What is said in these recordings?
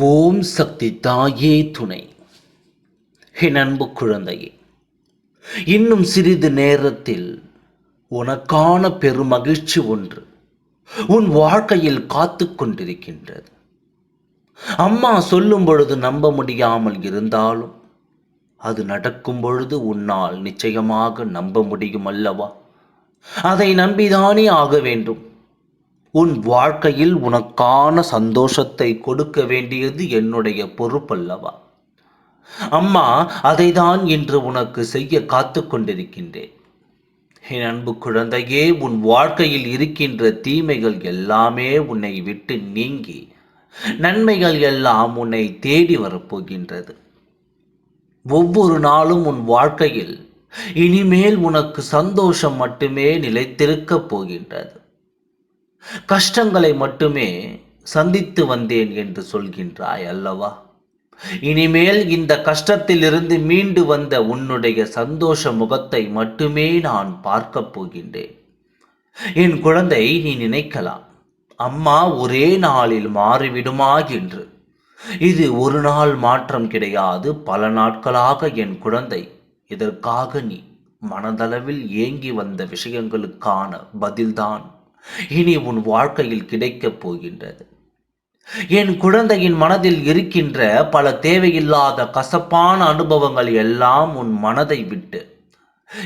ஓம் சக்தி தாயே துணை. என் அன்பு குழந்தையே இன்னும் சிறிது நேரத்தில் உனக்கான பெருமகிழ்ச்சி ஒன்று உன் வாழ்க்கையில் காத்து கொண்டிருக்கின்றது. அம்மா சொல்லும் பொழுது நம்ப முடியாமல் இருந்தாலும் அது நடக்கும் பொழுது உன்னால் நிச்சயமாக நம்ப முடியும் அல்லவா? அதை நம்பிதானே ஆக வேண்டும். உன் வாழ்க்கையில் உனக்கான சந்தோஷத்தை கொடுக்க வேண்டியது என்னுடைய பொறுப்பல்லவா? அம்மா அதைதான் இன்று உனக்கு செய்ய காத்து கொண்டிருக்கின்றேன். என் அன்பு குழந்தையே உன் வாழ்க்கையில் இருக்கின்ற தீமைகள் எல்லாமே உன்னை விட்டு நீங்கி நன்மைகள் எல்லாம் உன்னை தேடி வரப்போகின்றது. ஒவ்வொரு நாளும் உன் வாழ்க்கையில் இனிமேல் உனக்கு சந்தோஷம் மட்டுமே நிலைத்திருக்கப் போகின்றது. கஷ்டங்களை மட்டுமே சந்தித்து வந்தேன் என்று சொல்கின்றாய் அல்லவா? இனிமேல் இந்த கஷ்டத்திலிருந்து மீண்டு வந்த உன்னுடைய சந்தோஷ முகத்தை மட்டுமே நான் பார்க்கப் போகின்றேன். என் குழந்தை நீ நினைக்கலாம் அம்மா ஒரே நாளில் மாறிவிடுமா என்று. இது ஒரு நாள் மாற்றம் கிடையாது பல நாட்களாக என் குழந்தை. இதற்காக நீ மனதளவில் ஏங்கி வந்த விஷயங்களுக்கான பதில்தான். இனி உன் வாழ்க்கையில் கிடைக்கப் போகின்றது. என் குழந்தையின் மனதில் இருக்கின்ற பல தேவையில்லாத கசப்பான அனுபவங்கள் எல்லாம் உன் மனதை விட்டு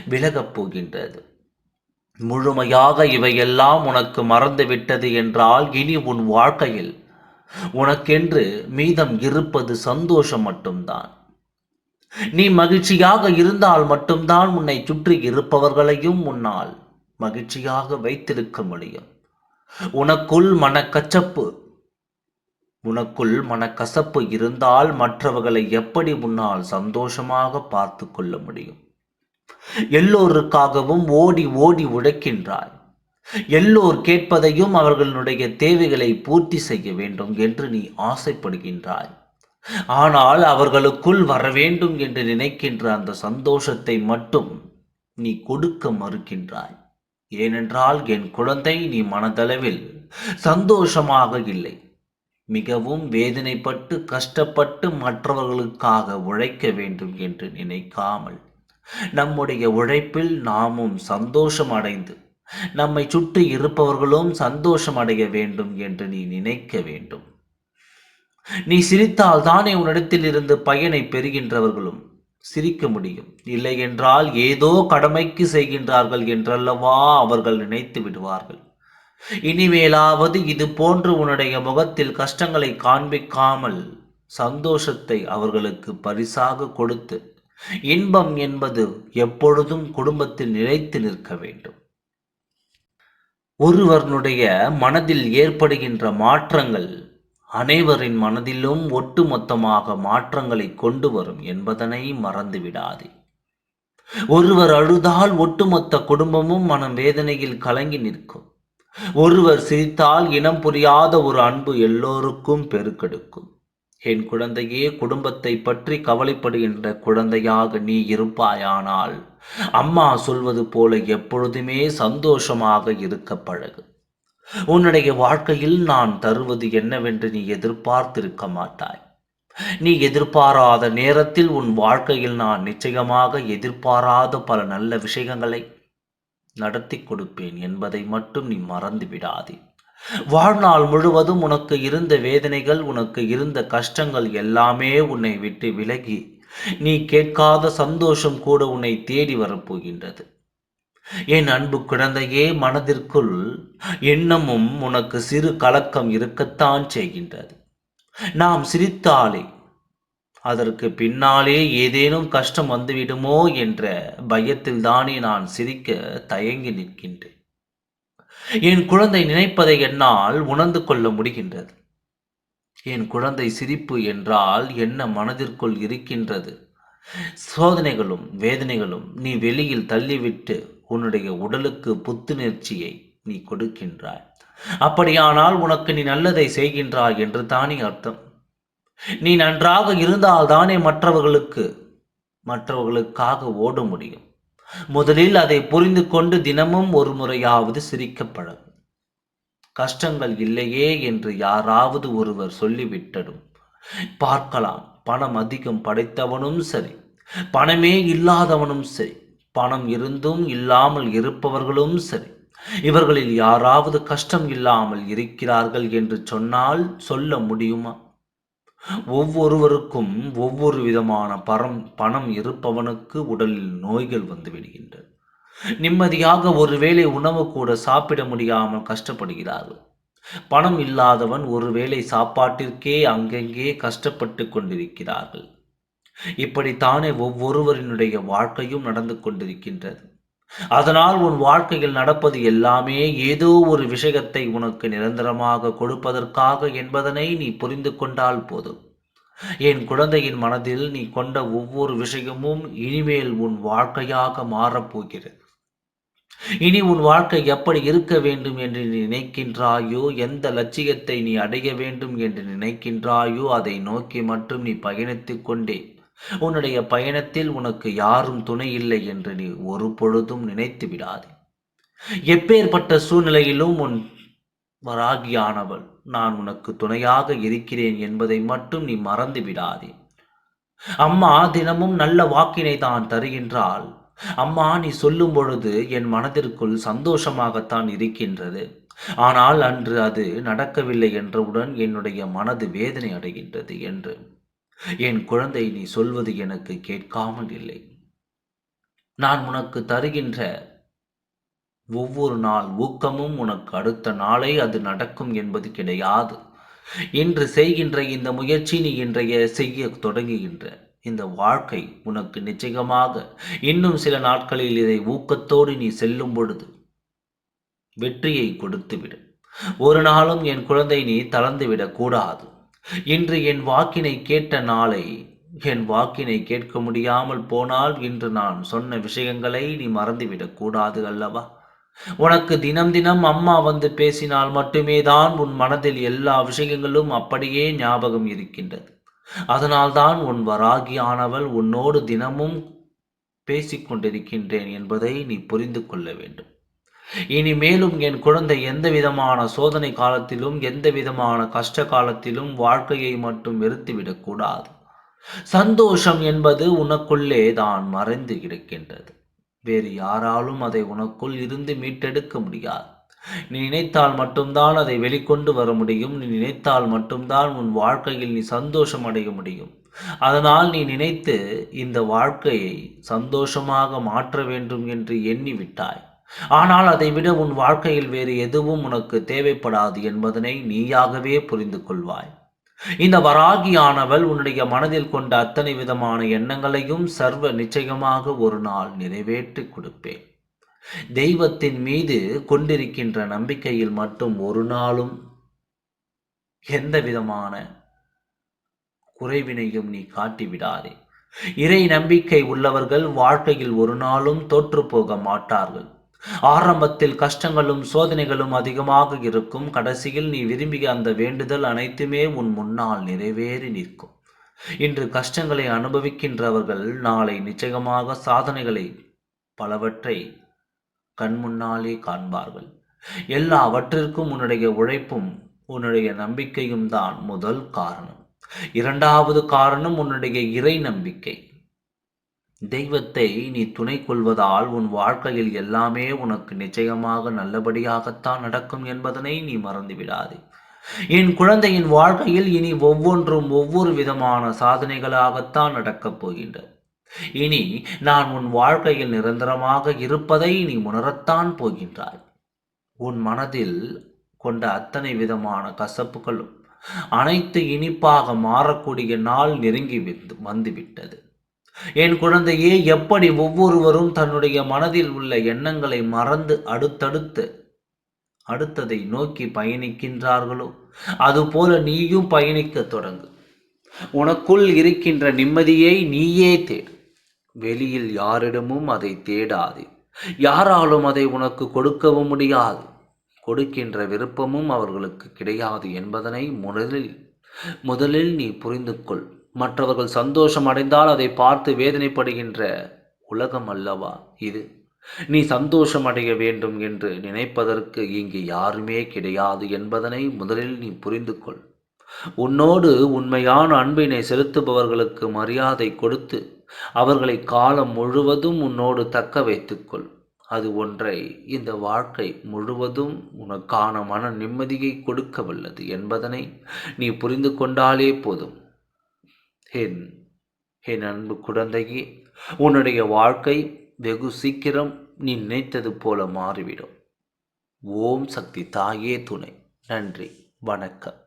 விலகப் போகின்றது. முழுமையாக இவையெல்லாம் உனக்கு மறந்துவிட்டது என்றால் இனி உன் வாழ்க்கையில் உனக்கென்று மீதம் இருப்பது சந்தோஷம் மட்டும்தான். நீ மகிழ்ச்சியாக இருந்தால் மட்டும்தான் உன்னை சுற்றி இருப்பவர்களையும் உன்னால் மகிழ்ச்சியாக வைத்திருக்க முடியும். உனக்குள் மனக்கச்சப்பு உனக்குள் மனக்கசப்பு இருந்தால் மற்றவர்களை எப்படி உன்னால் சந்தோஷமாக பார்த்து கொள்ள முடியும்? எல்லோருக்காகவும் ஓடி ஓடி உழைக்கின்றாய். எல்லோர் கேட்பதையும் அவர்களுடைய தேவைகளை பூர்த்தி செய்ய வேண்டும் என்று நீ ஆசைப்படுகின்றாய். ஆனால் அவர்களுக்குள் வர வேண்டும் என்று நினைக்கின்ற அந்த சந்தோஷத்தை மட்டும் நீ கொடுக்க மறுக்கின்றாய். ஏனென்றால் என் குழந்தை நீ மனதளவில் சந்தோஷமாக இல்லை. மிகவும் வேதனைப்பட்டு கஷ்டப்பட்டு மற்றவர்களுக்காக உழைக்க வேண்டும் என்று நினைக்காமல். நம்முடைய உழைப்பில் நாமும் சந்தோஷம் அடைந்து நம்மை சுற்றி இருப்பவர்களும் சந்தோஷம் அடைய வேண்டும் என்று நீ நினைக்க வேண்டும். நீ சிரித்தால் தானே உன்னிடத்தில் இருந்து பயனை பெறுகின்றவர்களும் சிரிக்க முடியும். இல்லை என்றால் ஏதோ கடமைக்கு செய்கின்றார்கள் என்றல்லவா அவர்கள் நினைத்து விடுவார்கள். இனிமேலாவது இது போன்று உன்னுடைய முகத்தில் கஷ்டங்களை காண்பிக்காமல் சந்தோஷத்தை அவர்களுக்கு பரிசாக கொடுத்து இன்பம் என்பது எப்பொழுதும் குடும்பத்தில் நிலைத்து நிற்க வேண்டும். ஒருவனுடைய மனதில் ஏற்படுகின்ற மாற்றங்கள் அனைவரின் மனதிலும் ஒட்டுமொத்தமாக மாற்றங்களை கொண்டு வரும் என்பதனை மறந்துவிடாதே. ஒருவர் அழுதால் ஒட்டுமொத்த குடும்பமும் மனம் வேதனையில் கலங்கி நிற்கும். ஒருவர் சிரித்தால் இனம் புரியாத ஒரு அன்பு எல்லோருக்கும் பெருக்கெடுக்கும். என் குழந்தையே குடும்பத்தை பற்றி கவலைப்படுகின்ற குழந்தையாக நீ இருப்பாயானால் அம்மா சொல்வது போல எப்பொழுதுமே சந்தோஷமாக இருக்க பழகு. உன்னுடைய வாழ்க்கையில் நான் தருவது என்னவென்று நீ எதிர்பார்த்திருக்க மாட்டாய். நீ எதிர்பாராத நேரத்தில் உன் வாழ்க்கையில் நான் நிச்சயமாக எதிர்பாராத பல நல்ல விஷயங்களை நடத்தி கொடுப்பேன் என்பதை மட்டும் நீ மறந்து விடாதே. வாழ்நாள் முழுவதும் உனக்கு இருந்த வேதனைகள் உனக்கு இருந்த கஷ்டங்கள் எல்லாமே உன்னை விட்டு விலகி நீ கேட்காத சந்தோஷம் கூட உன்னை தேடி வரப்போகின்றது. என் அன்பு குழந்தையே மனதிற்குள் எண்ணமும் உனக்கு சிறு கலக்கம் இருக்கத்தான் செய்கின்றது. நாம் சிரித்தாலே அதற்கு பின்னாலே ஏதேனும் கஷ்டம் வந்துவிடுமோ என்ற பயத்தில் தானே நான் சிரிக்க தயங்கி நிற்கின்றேன். என் குழந்தை நினைப்பதை என்னால் உணர்ந்து கொள்ள முடிகின்றது. என் குழந்தை சிரிப்பு என்றால் என்ன மனதிற்குள் இருக்கின்றது? சோதனைகளும் வேதனைகளும் நீ வெளியில் தள்ளிவிட்டு உன்னுடைய உடலுக்கு புத்துணர்ச்சியை நீ கொடுக்கின்றாய். அப்படியானால் உனக்கு நீ நல்லதை செய்கின்றாய் என்று தானே அர்த்தம். நீ நன்றாக இருந்தால் தானே மற்றவர்களுக்கு மற்றவர்களுக்காக ஓட முடியும். முதலில் அதை புரிந்து கொண்டு தினமும் ஒரு முறையாவது சிரிக்க பழகும் கஷ்டங்கள் இல்லையே என்று யாராவது ஒருவர் சொல்லிவிட்டடும். பார்க்கலாம். பணம் அதிகம் படைத்தவனும் சரி பணமே இல்லாதவனும் சரி பணம் இருந்தும் இல்லாமல் இருப்பவர்களும் சரி இவர்களில் யாராவது கஷ்டம் இல்லாமல் இருக்கிறார்கள் என்று சொன்னால் சொல்ல முடியுமா? ஒவ்வொருவருக்கும் ஒவ்வொரு விதமான பரம் பணம் இருப்பவனுக்கு உடலில் நோய்கள் வந்து விடுகின்றன. நிம்மதியாக ஒருவேளை உணவு கூட சாப்பிட முடியாமல் கஷ்டப்படுகிறார்கள். பணம் இல்லாதவன் ஒருவேளை சாப்பாட்டிற்கே அங்கங்கே கஷ்டப்பட்டு கொண்டிருக்கிறார்கள். இப்படித்தானே ஒவ்வொருவரினுடைய வாழ்க்கையும் நடந்து கொண்டிருக்கின்றது. அதனால் உன் வாழ்க்கையில் நடப்பது எல்லாமே ஏதோ ஒரு விஷயத்தை உனக்கு நிரந்தரமாக கொடுப்பதற்காக என்பதனை நீ புரிந்து கொண்டால் போதும். என் குழந்தையின் மனதில் நீ கொண்ட ஒவ்வொரு விஷயமும் இனிமேல் உன் வாழ்க்கையாக மாறப்போகிறது இனி உன் வாழ்க்கை எப்படி இருக்க வேண்டும் என்று நீ நினைக்கின்றாயோ எந்த லட்சியத்தை நீ அடைய வேண்டும் என்று நினைக்கின்றாயோ அதை நோக்கி மட்டும் நீ பயணித்துக் கொண்டே. உன்னுடைய பயணத்தில் உனக்கு யாரும் துணை இல்லை என்று நீ ஒரு பொழுதும் நினைத்து விடாதே. எப்பேற்பட்ட சூழ்நிலையிலும் உன் வராகியானவள் நான் உனக்கு துணையாக இருக்கிறேன் என்பதை மட்டும் நீ மறந்து விடாதே. அம்மா தினமும் நல்ல வாக்கினை தான் தருகின்றாள். அம்மா நீ சொல்லும் பொழுது என் மனதிற்குள் சந்தோஷமாகத்தான் இருக்கின்றது. ஆனால் அன்று அது நடக்கவில்லை என்றவுடன் என்னுடைய மனது வேதனை அடைகின்றது என்று. என் குழந்தை நீ சொல்வது எனக்கு கேட்காமல் இல்லை. நான் உனக்கு தருகின்ற ஒவ்வொரு நாள் ஊக்கமும் உனக்கு அடுத்த நாளே அது நடக்கும் என்பது கிடையாது. இன்று செய்கின்ற இந்த முயற்சி நீ இன்றைய செய்ய தொடங்குகின்ற. இந்த வாழ்க்கை உனக்கு நிச்சயமாக இன்னும் சில நாட்களில் இதை ஊக்கத்தோடு நீ செல்லும் பொழுது வெற்றியை கொடுத்துவிடும். ஒரு நாளும் என் குழந்தை நீ தளர்ந்துவிடக் கூடாது. இன்று என் வாக்கினை கேட்ட நாளை என் வாக்கினை கேட்க முடியாமல் போனால் இன்று நான் சொன்ன விஷயங்களை நீ மறந்துவிடக் கூடாது அல்லவா? உனக்கு தினம் தினம் அம்மா வந்து பேசினால் மட்டுமே தான் உன் மனதில் எல்லா விஷயங்களும் அப்படியே ஞாபகம் இருக்கின்றது. அதனால்தான் உன் வராகியானவள் உன்னோடு தினமும் பேசிக் கொண்டிருக்கின்றேன் என்பதை நீ புரிந்து கொள்ள வேண்டும். இனி மேலும் என் குழந்தை எந்த விதமான சோதனை காலத்திலும் எந்த விதமான கஷ்ட காலத்திலும் வாழ்க்கையை மட்டும் வெறுத்துவிடக்கூடாது சந்தோஷம் என்பது உனக்குள்ளே தான் மறைந்து கிடக்கின்றது. வேறு யாராலும் அதை உனக்குள் இருந்து மீட்டெடுக்க முடியாது. நீ நினைத்தால் மட்டும்தான் அதை வெளிக்கொண்டு வர முடியும். நீ நினைத்தால் மட்டும்தான் உன் வாழ்க்கையில் நீ சந்தோஷம் அடைய முடியும். அதனால் நீ நினைத்து இந்த வாழ்க்கையை சந்தோஷமாக மாற்ற வேண்டும் என்று எண்ணி விட்டாய் ஆனால் அதை விட உன் வாழ்க்கையில் வேறு எதுவும் உனக்கு தேவைப்படாது என்பதனை நீயாகவே புரிந்து கொள்வாய். இந்த வராகியானவள் உன்னுடைய மனதில் கொண்ட அத்தனை விதமான எண்ணங்களையும் சர்வ நிச்சயமாக ஒரு நாள் நிறைவேற்றி கொடுப்பேன். தெய்வத்தின் மீது கொண்டிருக்கின்ற நம்பிக்கையில் மட்டும் ஒரு நாளும் எந்த விதமான குறைவினையும் நீ காட்டிவிடாதே. இறை நம்பிக்கை உள்ளவர்கள் வாழ்க்கையில் ஒரு நாளும் தோற்று போக மாட்டார்கள். ஆரம்பத்தில் கஷ்டங்களும் சோதனைகளும் அதிகமாக இருக்கும். கடைசியில் நீ விரும்பிய அந்த வேண்டுதல் அனைத்துமே உன் முன்னால் நிறைவேறி நிற்கும். இன்று கஷ்டங்களை அனுபவிக்கின்றவர்கள் நாளை நிச்சயமாக சாதனைகளை பலவற்றை கண் முன்னாலே காண்பார்கள். எல்லாவற்றிற்கும் உன்னுடைய உழைப்பும் உன்னுடைய நம்பிக்கையும் தான் முதல் காரணம். இரண்டாவது காரணம் உன்னுடைய இறை நம்பிக்கை. தெய்வத்தை நீ துணை கொள்வதால் உன் வாழ்க்கையில் எல்லாமே உனக்கு நிச்சயமாக நல்லபடியாகத்தான் நடக்கும் என்பதனை நீ மறந்துவிடாதே. என் குழந்தையின் வாழ்க்கையில் இனி ஒவ்வொன்றும் ஒவ்வொரு விதமான சாதனைகளாகத்தான் நடக்கப் போகின்றது இனி நான் உன் வாழ்க்கையில் நிரந்தரமாக இருப்பதை நீ உணரத்தான் போகின்றாய். உன் மனதில் கொண்ட அத்தனை விதமான கசப்புகளும் அனைத்து இனிப்பாக மாறக்கூடிய நாள் நெருங்கி வந்துவிட்டது. என் குழந்தையே எப்படி ஒவ்வொருவரும் தன்னுடைய மனதில் உள்ள எண்ணங்களை மறந்து அடுத்தடுத்து அடுத்ததை நோக்கி பயணிக்கின்றார்களோ அதுபோல நீயும் பயணிக்க தொடங்கு. உனக்குள் இருக்கின்ற நிம்மதியை நீயே தேடு. வெளியில் யாரிடமும் அதை தேடாது. யாராலும் அதை உனக்கு கொடுக்கவும் முடியாது. கொடுக்கின்ற விருப்பமும் அவர்களுக்கு கிடையாது என்பதனை முதலில் முதலில் நீ புரிந்து கொள் மற்றவர்கள் சந்தோஷம் அடைந்தால் அதை பார்த்து வேதனைப்படுகின்ற உலகம் அல்லவா இது? நீ சந்தோஷம் அடைய வேண்டும் என்று நினைப்பதற்கு இங்கு யாருமே கிடையாது என்பதனை முதலில் நீ புரிந்து கொள் உன்னோடு உண்மையான அன்பினை செலுத்துபவர்களுக்கு மரியாதை கொடுத்து அவர்களை காலம் முழுவதும் உன்னோடு தக்க வைத்துக்கொள். அது ஒன்றை இந்த வாழ்க்கை முழுவதும் உனக்கான மன நிம்மதியை கொடுக்க வல்லது என்பதனை நீ புரிந்து கொண்டாலே போதும். என் என் அன்பு குழந்தையே உன்னுடைய வாழ்க்கை வெகு சீக்கிரம் நீ நினைத்தது போல மாறிவிடும். ஓம் சக்தி தாயே துணை. நன்றி வணக்கம்.